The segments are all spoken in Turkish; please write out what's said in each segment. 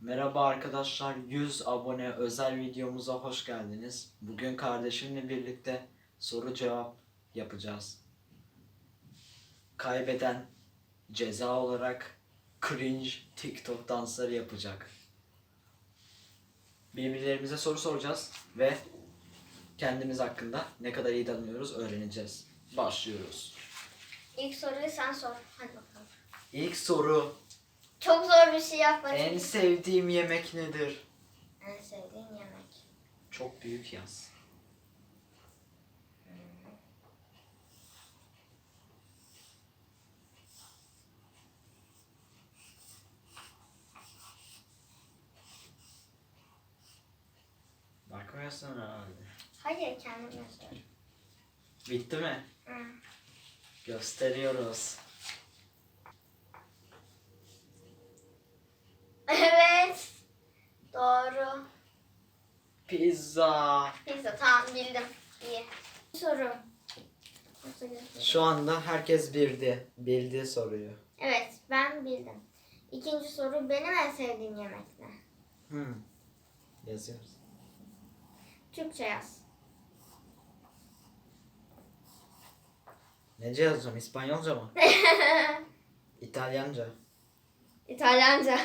Merhaba arkadaşlar, 100 abone özel videomuza hoş geldiniz. Bugün kardeşimle birlikte soru cevap yapacağız. Kaybeden ceza olarak cringe TikTok dansları yapacak. Birbirlerimize soru soracağız ve kendimiz hakkında ne kadar iyi tanıyoruz öğreneceğiz. Başlıyoruz. İlk soruyu sen sor. Hadi bakalım. İlk soru, Çok zor bir şey yapma. en sevdiğim yemek nedir? En sevdiğin yemek. Çok büyük yaz. Bakmıyorsun herhalde. Hayır kendim yazıyorum. Bitti mi? Hı. Gösteriyoruz. Evet. Doğru. Pizza. Pizza tamam bildim. İyi. Soru. Nasıl yazıyorum? Şu anda herkes bildi. Bildi soruyu. Evet ben bildim. İkinci soru benim en sevdiğim yemek ne? Hmm. Yazıyoruz. Türkçe yaz. Nece yazacağım? İspanyolca mı? İtalyanca. İtalyanca.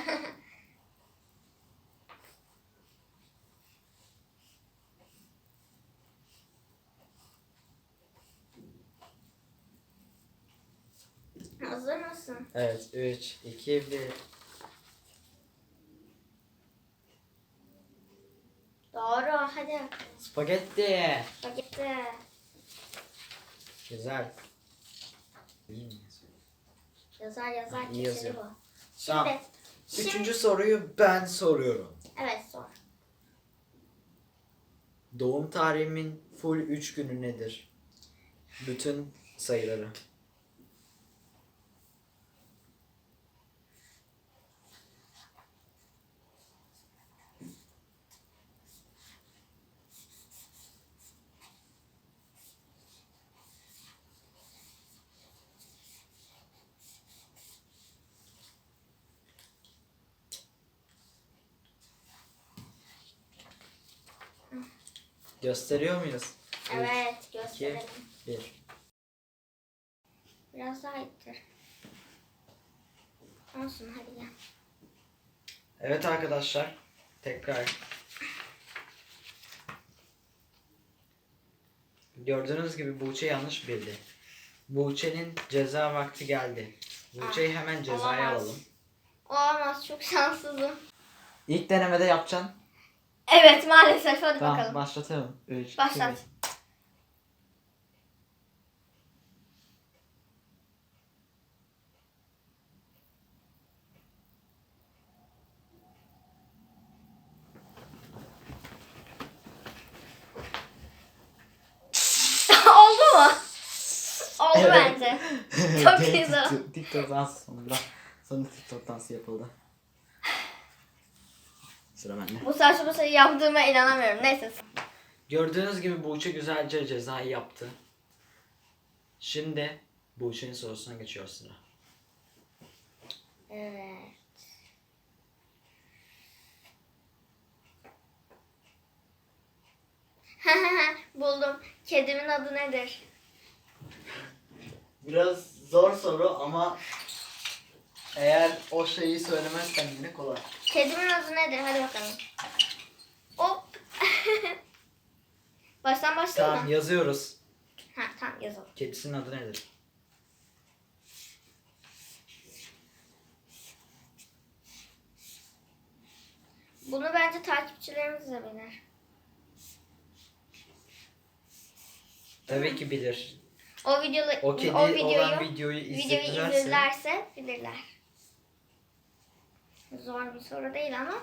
Hazır mısın? Evet. 3, 2, 1. Doğru. Hadi. Spagetti. Spagetti. Güzel. İyi mi? Yazar yazar İyi yazıyor. bu. Tamam. Şimdi, Üçüncü soruyu ben soruyorum. evet sor. Doğum tarihimin full 3 günü nedir? Bütün sayıları. Gösteriyor muyuz? Evet gösterelim. 1. Biraz daha ittir. Olsun hadi gel. Evet arkadaşlar. Tekrar. Gördüğünüz gibi Buğçe yanlış bildi. Buğçe'nin ceza vakti geldi. Buğçe'yi hemen cezaya olamaz. alalım. Olamaz çok şanssızım. İlk denemede yapacaksın. Evet maalesef hadi Tamam bakalım. başlatalım. 3, Başlat. Oldu mu? Oldu Evet. bence. Çok güzel. TikTok, dansı sonunda. Sonra TikTok dansı yapıldı. Sıra bende. Bu saçma şeyi yaptığıma inanamıyorum. Neyse. Gördüğünüz gibi Buğçe güzelce cezayı yaptı. Şimdi Buğçe'nin sorusuna geçiyor sıra. Evet. Buldum. Kedimin adı nedir? Biraz zor soru ama eğer o şeyi söylemezsen yine kolay. Kedimin adı nedir? Hadi bakalım. Hop. Baştan başlayayım Tamam mı? yazıyoruz. Ha tamam yazalım. Kedisinin adı nedir? Bunu bence takipçilerimiz de bilir. Tabii ki bilir. O videoyu, O kedi olan videoyu izledilerse izlerse bilirler. Zor bir soru değil ama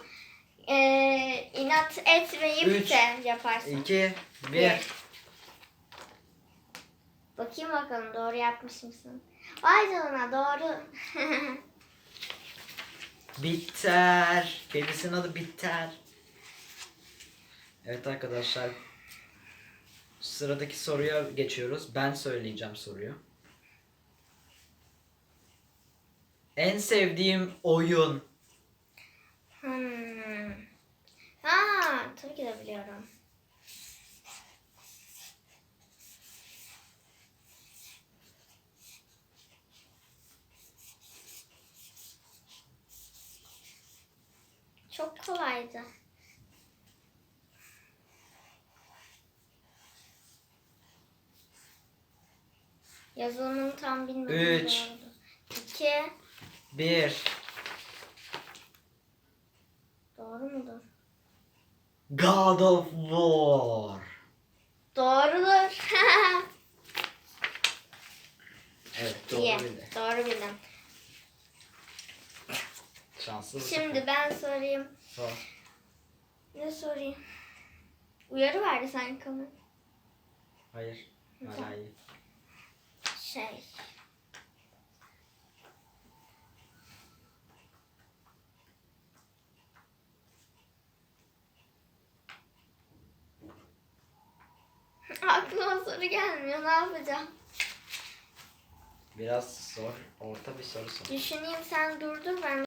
eee inat etmeyip Üç, de yaparsın. 2 1 Bir. Bakayım bakalım doğru yapmış mısın? Vay canına doğru. Bitter. Kedisinin adı Bitter. Evet arkadaşlar. Sıradaki soruya geçiyoruz. Ben söyleyeceğim soruyu. En sevdiğim oyun. Hmm. ki de biliyorum. Çok kolaydı. Yazılımını tam. Üç. doğrudur. İki. 1. Doğru mudur? God of War. Doğrudur. Evet doğru İyi. bildi. Doğru bildim. Şanslı Şimdi ben sorayım. Sor. Ne sorayım? Uyarı verdi sanki ama. Hayır. Hala iyi. Şey. Aklıma soru gelmiyor. Ne yapacağım? Biraz zor. Orta bir soru sor. Düşüneyim sen durdur ben.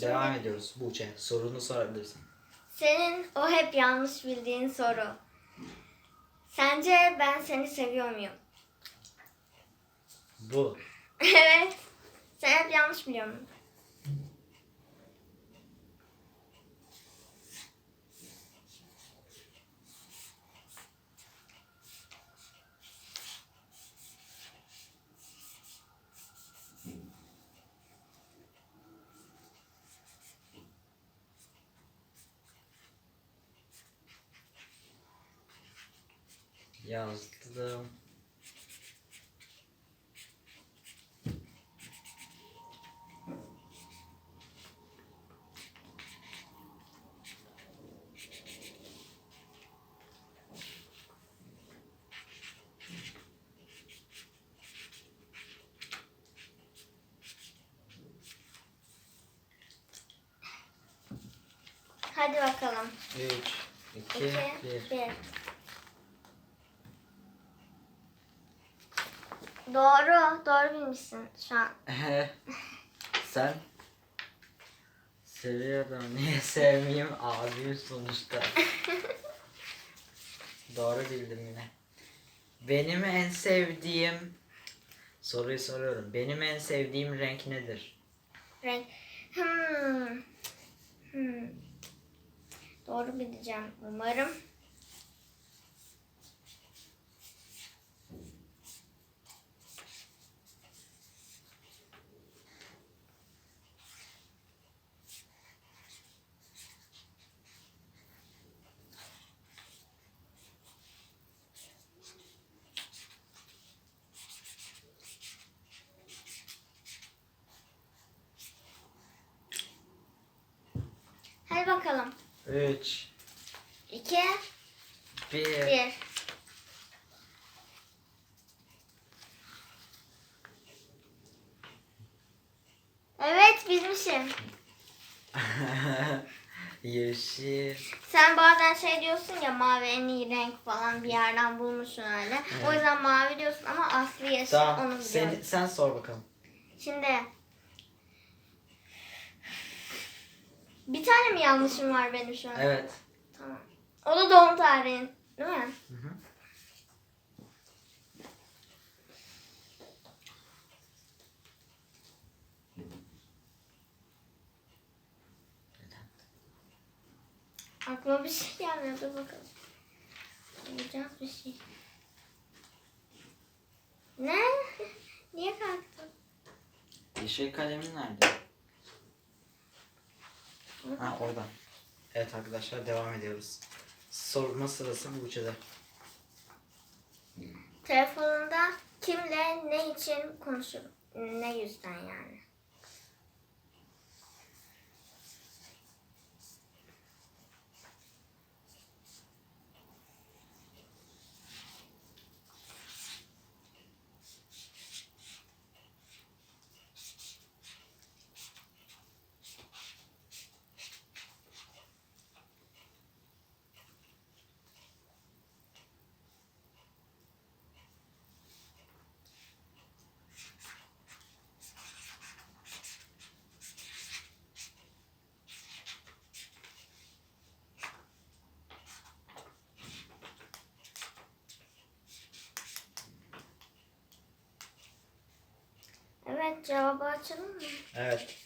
Devam ediyoruz. Buğçe. Sorunu sorabilirsin. Senin o hep yanlış bildiğin soru. Sence ben seni seviyor muyum? Bu. evet. Sen hep yanlış biliyor musun? Yazdım. Hadi bakalım. 3, 2, 2, 1. Doğru. Doğru bilmişsin şu an. Sen seviyorum. Niye sevmeyeyim? Abim sonuçta. Doğru bildim yine. Benim en sevdiğim soruyu soruyorum. Benim en sevdiğim renk nedir? Renk. Hmm. Hmm. Doğru bileceğim umarım. Hadi bakalım. 3, 2, 1. 1. Evet bilmişim. Yeşil. Sen bazen şey diyorsun ya mavi en iyi renk falan bir yerden bulmuşsun öyle. O Evet. yüzden mavi diyorsun ama aslı yeşil Tamam. onu Sen, biliyorum. sen sor bakalım. Şimdi bir tane mi yanlışım var benim şu an? Evet. Tamam. O da doğum tarihin değil mi? Hı hı. Aklıma bir şey gelmiyor. Dur bakalım. Bulacağız bir şey. Ne? Niye kalktın? Yeşil kalemin nerede? Ha orada. Evet arkadaşlar devam ediyoruz. Sorma sırası Buğçe'de. Telefonunda kimle ne için konuşur? Ne yüzden yani? Cevabı açalım mı? Evet.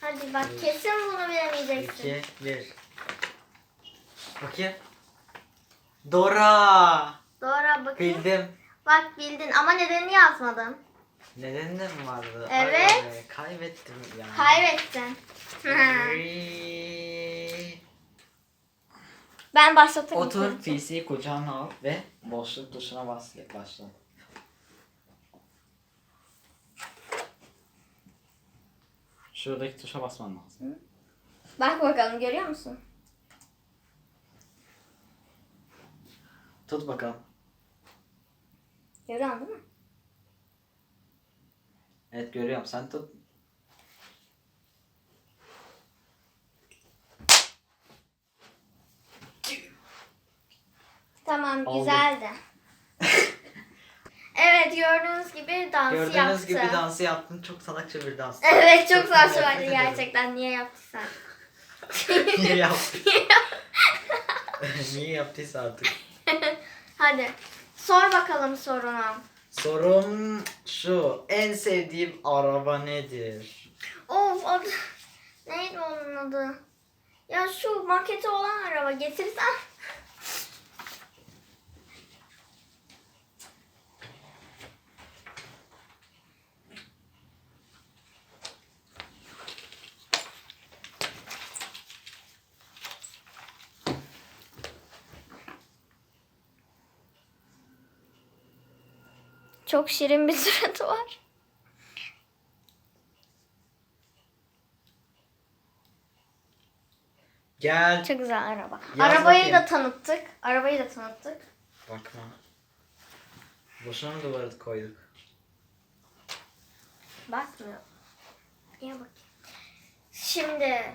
Hadi bak kesin bunu bilemeyeceksin. 2, 1. Bakayım. Dora. Doğru bakayım. Bildim. Bak bildin ama nedenini yazmadın. Neden de mi vardı? Evet. Ay be, kaybettim ya. Kaybettin. Ben başlatırım. Otur. PC'yi kucağına al ve boşluk tuşuna bas. Başla. Şuradaki tuşa basman lazım. Bak bakalım görüyor musun? Tut bakalım. Görüyorsun değil mi? Evet görüyorum. Sen tut. Tamam Oldu. güzeldi. Evet gördüğünüz gibi dans Gördüğünüz yaptı. gibi dansı yaptım. Çok salakça bir dans. Evet çok nefret ediyorum. gerçekten. Niye yaptıysan? Niye yaptın? Niye yaptıysa artık. Hadi sor bakalım sorunu. Sorum şu. En sevdiğim araba nedir? Of adı neydi onun adı? Ya şu maketi olan araba getirsen. Çok şirin bir suratı var. Gel. Çok güzel araba. Yaz Arabayı bakayım. da tanıttık. Arabayı da tanıttık. Bakma. Boşuna mı duvara koyduk? Bakmıyor. Niye bak? Şimdi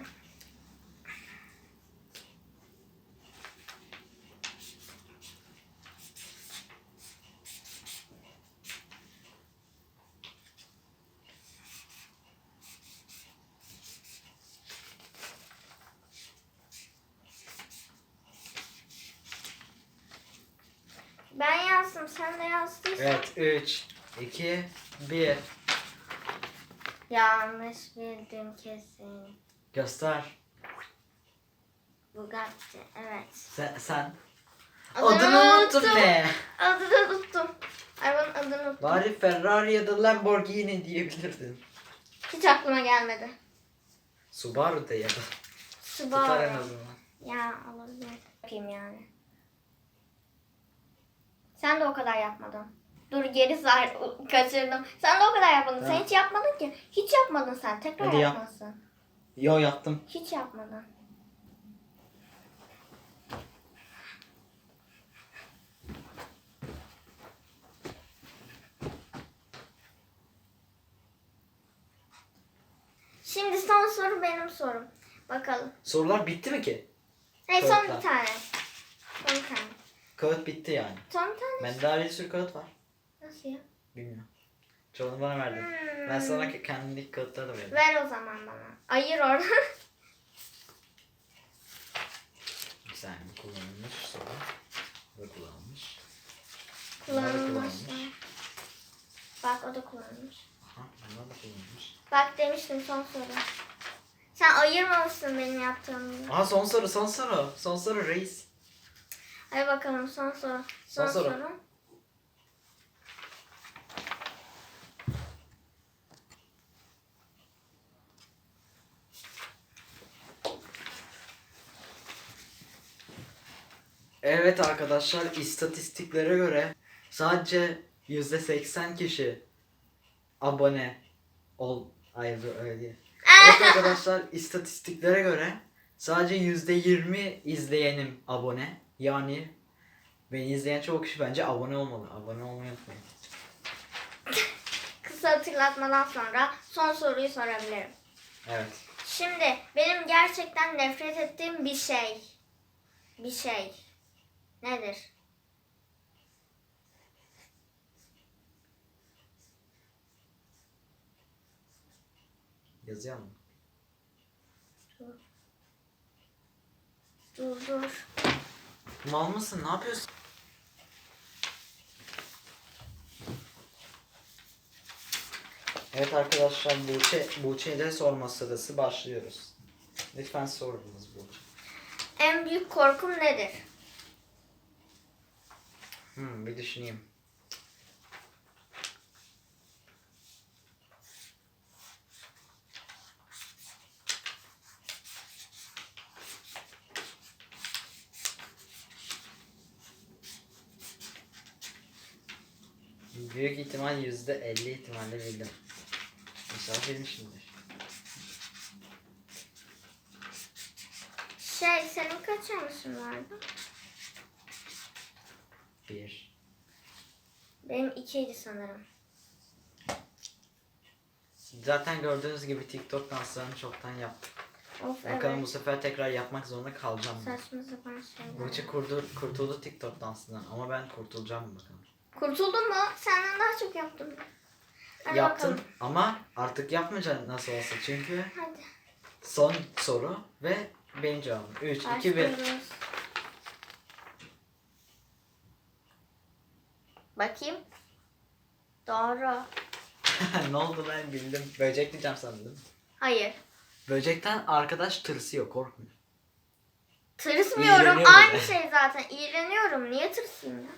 ben yazdım. Sen de yazdıysan. Evet. 3, 2, 1. Yanlış bildim kesin. Göster. Bugatti. Evet. Sen. sen. Adını unuttum. be. Adını unuttum. Arabanın adını unuttum. Bari Ferrari ya da Lamborghini diyebilirdin. Hiç aklıma gelmedi. Subaru da ya da. Subaru. Tutar en azından. Ya olabilir. Yapayım yani. Sen de o kadar yapmadın. Dur geri sar kaçırdım. Sen de o kadar yapmadın. Sen hiç yapmadın ki. Hiç yapmadın sen. Tekrar Hadi yap. yapmasın. Yo yaptım. Hiç yapmadın. Şimdi son soru benim sorum. Bakalım. Sorular bitti mi ki? Hey son bir tane. Son bir tane. Kağıt bitti yani. Bir tane. Bende daha bir sürü kağıt var. Nasıl ya? Bilmiyorum. Çoğunu bana verdin. Ben sana ke- kendi kağıtları da veririm. Ver o zaman bana. Ayır oradan. Bir saniye kullanılmış soru. Bu da kullanılmış. Kullanılmış. kullanılmış. Bak o da kullanılmış. Aha bunlar da kullanılmış. Bak demiştim son soru. Sen ayırmamışsın benim yaptığımı. Aha son soru son soru. Son soru reis. Hadi bakalım son soru. Son, Son soru. soru. Evet arkadaşlar istatistiklere göre sadece %80 kişi abone ol. Hayır öyle değil. Evet arkadaşlar istatistiklere göre sadece %20 izleyenim abone. Yani beni izleyen çoğu kişi bence abone olmalı. Abone olmayı unutmayın. Kısa hatırlatmadan sonra son soruyu sorabilirim. Evet. Şimdi benim gerçekten nefret ettiğim bir şey. Bir şey. Nedir? Yazıyor mu? Dur dur. Mal mısın? Ne yapıyorsun? Evet arkadaşlar Buğçe, Buğçe'yle sorma sırası başlıyoruz. Lütfen sorunuz Buğçe. En büyük korkum nedir? Hmm, bir düşüneyim. Büyük ihtimal yüzde elli ihtimalle bildim. İnşallah bilmişimdir. Şey senin kaç yanlışın vardı? Bir. Benim ikiydi sanırım. Zaten gördüğünüz gibi TikTok danslarını çoktan yaptık. Of Bakalım bu evet. sefer tekrar yapmak zorunda kalacağım mı? Saçma sapan şeyler. Burcu kurdu, kurtuldu TikTok dansından ama ben kurtulacağım mı bakalım. Kurtuldun mu? Senden daha çok yaptım. Hadi Yaptın bakalım. ama artık yapmayacaksın nasıl olsa çünkü Hadi. son soru ve benim cevabım. 3, 2, 1. Başlıyoruz. Bakayım. Doğru. ne oldu ben bildim. Böcek diyeceğim sandım. Hayır. Böcekten arkadaş tırsıyor korkmuyor. Tırsmıyorum. İğreniyor Aynı de. şey zaten. İğreniyorum. Niye tırsayım ya?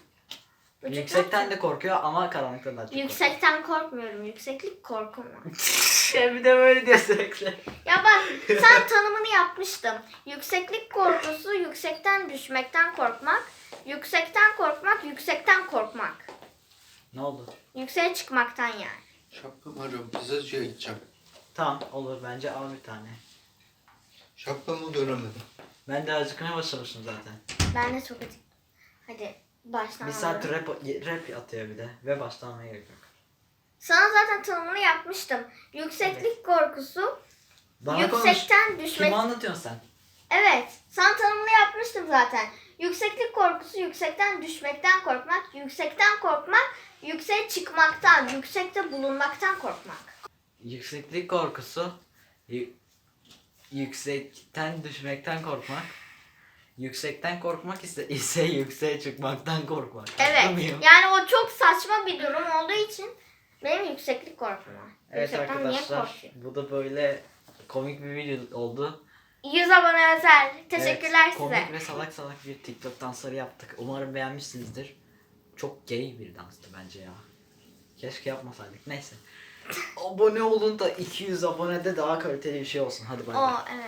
Böcek Yüksekten ne de korkuyor ama karanlıktan daha çok? Yüksekten korkmuyorum. Yükseklik korkum var. korkuyor. bir de böyle diyor sürekli. Ya bak sen tanımını yapmıştım. Yükseklik korkusu, yüksekten düşmekten korkmak. Yüksekten korkmak, yüksekten korkmak. Ne oldu? Yükseğe çıkmaktan yani. Şapkam arıyorum. Pizzacıya gideceğim. Tamam olur bence al bir tane. Şapkamı göremedim. Ben de acıkmaya başlamışım zaten. Ben de çok acıktım. Hadi baştan Bir saat rap, rap atıyor bir de ve başlamaya gerek yok. Sana zaten tanımını yapmıştım. Yükseklik korkusu, Bana konuş. yüksekten düşmek. Kimi anlatıyorsun sen? Evet, sana tanımını yapmıştım zaten. Yükseklik korkusu, yüksekten düşmekten korkmak, yüksekten korkmak, yükseğe çıkmaktan, yüksekte bulunmaktan korkmak. Yükseklik korkusu, yü- yüksekten düşmekten korkmak, yüksekten korkmak ise, ise yükseğe çıkmaktan korkmak. Evet, mıyım? yani o çok saçma bir durum olduğu için benim yükseklik korkum var. Evet Yüksekten niye arkadaşlar korkuyorum? bu da böyle komik bir video oldu. 100 abone özel. Teşekkürler Evet, size. Komik ve salak salak bir TikTok dansları yaptık. Umarım beğenmişsinizdir. Çok gay bir danstı bence ya. Keşke yapmasaydık. Neyse. abone olun da 200 abonede daha kaliteli bir şey olsun. Hadi bay bay. O evet.